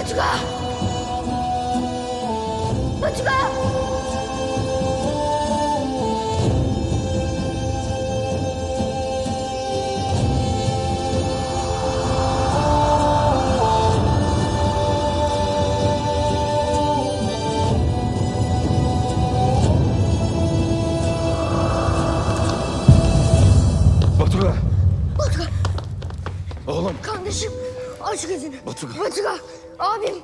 Batuga! Batuga. Batuga! Oğlum. Kardeşim! Aç gözünü. Batuga. Batuga! Abim!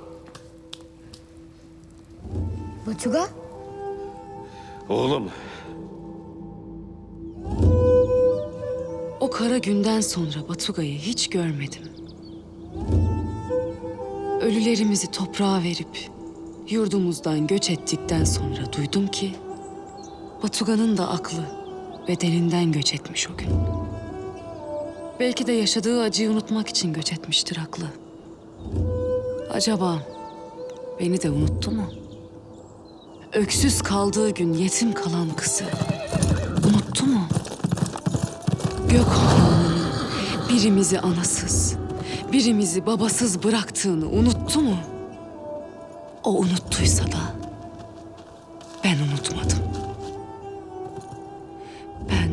Batuga? Oğlum. O kara günden sonra Batuga'yı hiç görmedim. Ölülerimizi toprağa verip yurdumuzdan göç ettikten sonra duydum ki Batuga'nın da aklı bedeninden göç etmiş o gün. Belki de yaşadığı acıyı unutmak için göç etmiştir aklı. Acaba beni de unuttu mu? Öksüz kaldığı gün yetim kalan kızı unuttu mu? Gökhan'ın birimizi anasız, birimizi babasız bıraktığını unuttu mu? O unuttuysa da ben unutmadım. Ben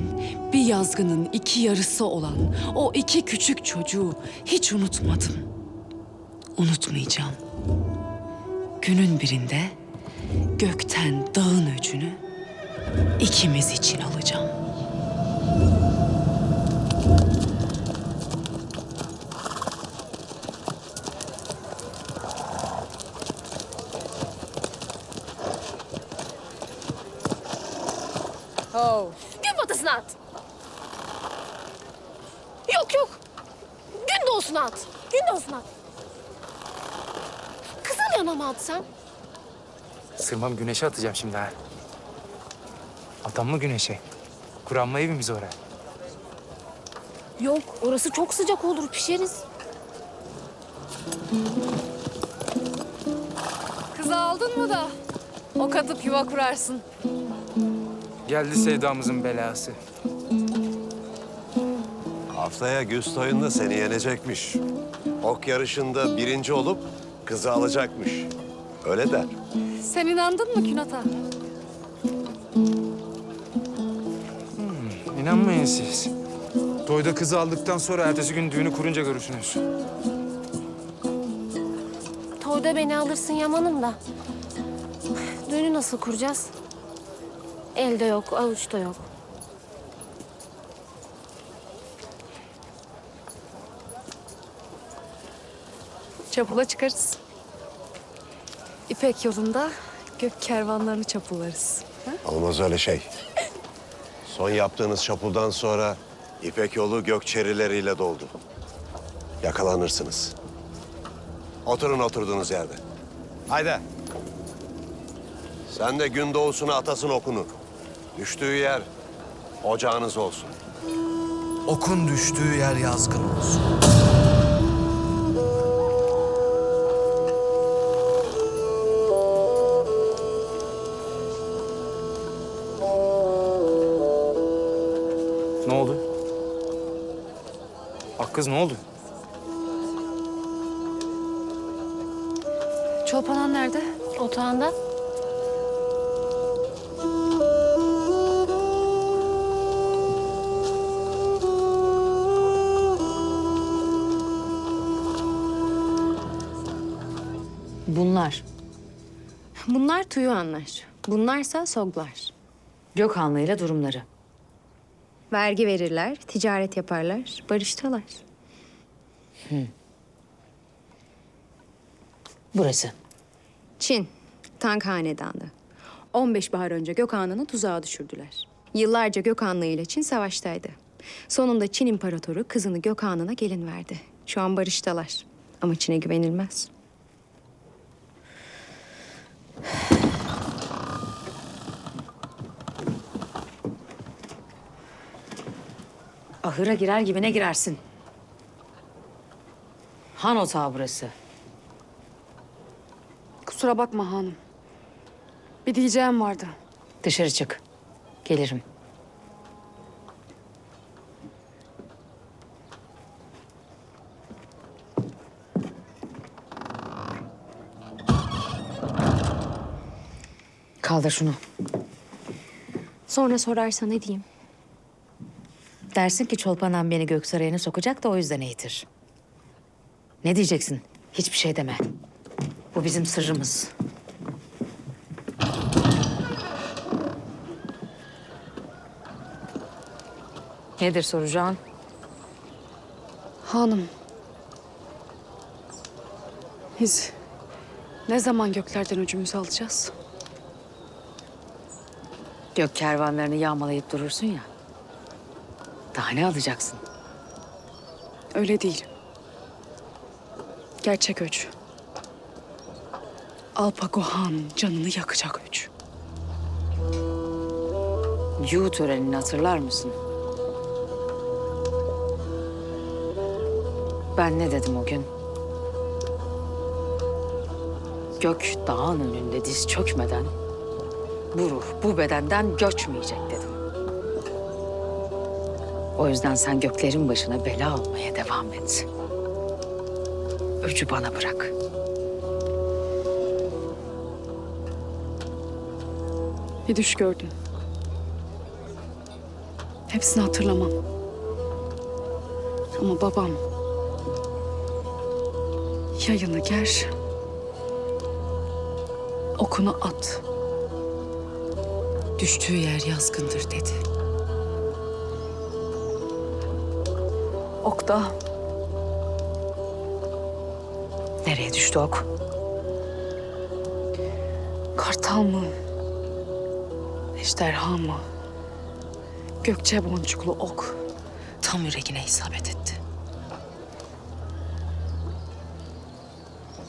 bir yazgının iki yarısı olan o iki küçük çocuğu hiç unutmadım. Unutmayacağım. Günün birinde gökten dağın öcünü ikimiz için alacağım. Gün batısına at. Yok yok. Gün doğusuna at. Gün doğusuna at. Yanıma atsam. Sırmam güneşe atacağım şimdi ha. Atam mı güneşe? Kuran mı evimiz oraya? Yok orası çok sıcak olur pişeriz. Kızı aldın mı da ok atıp yuva kurarsın. Geldi sevdamızın belası. Haftaya güz toyunda seni yenecekmiş. Ok yarışında birinci olup kızı alacakmış. Öyle der. Sen inandın mı Künat'a? İnanmayın siz. Toyda kızı aldıktan sonra ertesi gün düğünü kurunca görürsünüz. Toyda beni alırsın Yaman'ım da. Düğünü nasıl kuracağız? Elde yok, avuçta yok. Çapula çıkarız. İpek yolunda gök kervanlarını çapularız. Olmaz öyle şey. Son yaptığınız çapuldan sonra İpek yolu gök çerileriyle doldu. Yakalanırsınız. Oturun oturduğunuz yerde. Haydi. Sen de gün doğusuna atasın okunu. Düştüğü yer ocağınız olsun. Okun düştüğü yer yazgın olsun. Oldu? Akkız ne oldu? Çolpanan nerede? Otağında. Bunlar. Bunlar Tuyuanlar. Bunlarsa Soglar. Gökhanlı ile durumları. Vergi verirler, ticaret yaparlar, barıştalar. Burası. Çin, Tang Hanedanı. 15 bahar önce Gökhan'ını tuzağa düşürdüler. Yıllarca Gökhanlı ile Çin savaştaydı. Sonunda Çin İmparatoru kızını Gökhan'ına gelin verdi. Şu an barıştalar. Ama Çin'e güvenilmez. Ahıra girer gibi ne girersin? Han otağı burası. Kusura bakma hanım. Bir diyeceğim vardı. Dışarı çık. Gelirim. Kaldır şunu. Sonra sorarsa ne diyeyim? Dersin ki Çolpanan beni Göksaray'ına sokacak da o yüzden eğitir. Ne diyeceksin? Hiçbir şey deme. Bu bizim sırrımız. Nedir soracağın? Hanım. Biz ne zaman göklerden öcümüzü alacağız? Gök kervanlarını yağmalayıp durursun ya. Daha ne alacaksın? Öyle değil. Gerçek öç. Alpago Han'ın canını yakacak öç. Yu törenini hatırlar mısın? Ben ne dedim o gün? Gök dağın önünde diz çökmeden bu ruh bu bedenden göçmeyecek dedim. O yüzden sen göklerin başına bela olmaya devam et. Öcü bana bırak. Bir düş gördüm. Hepsini hatırlamam. Ama babam yayını ger, okunu at. Düştüğü yer yazgındır dedi. Ok da Nereye düştü ok? kartal mı? Ejderha mı? Gökçe boncuklu ok. Tam yüreğine isabet etti.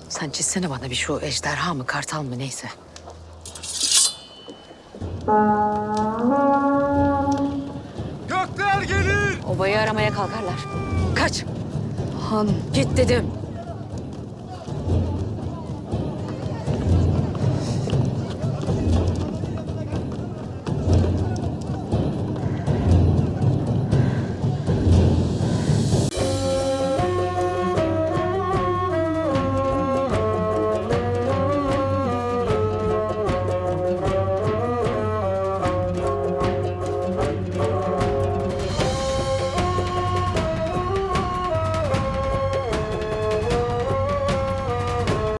Sen çizsene bana bir şu ejderha mı kartal mı neyse. Obayı aramaya kalkarlar. Kaç. Hanım Git dedim.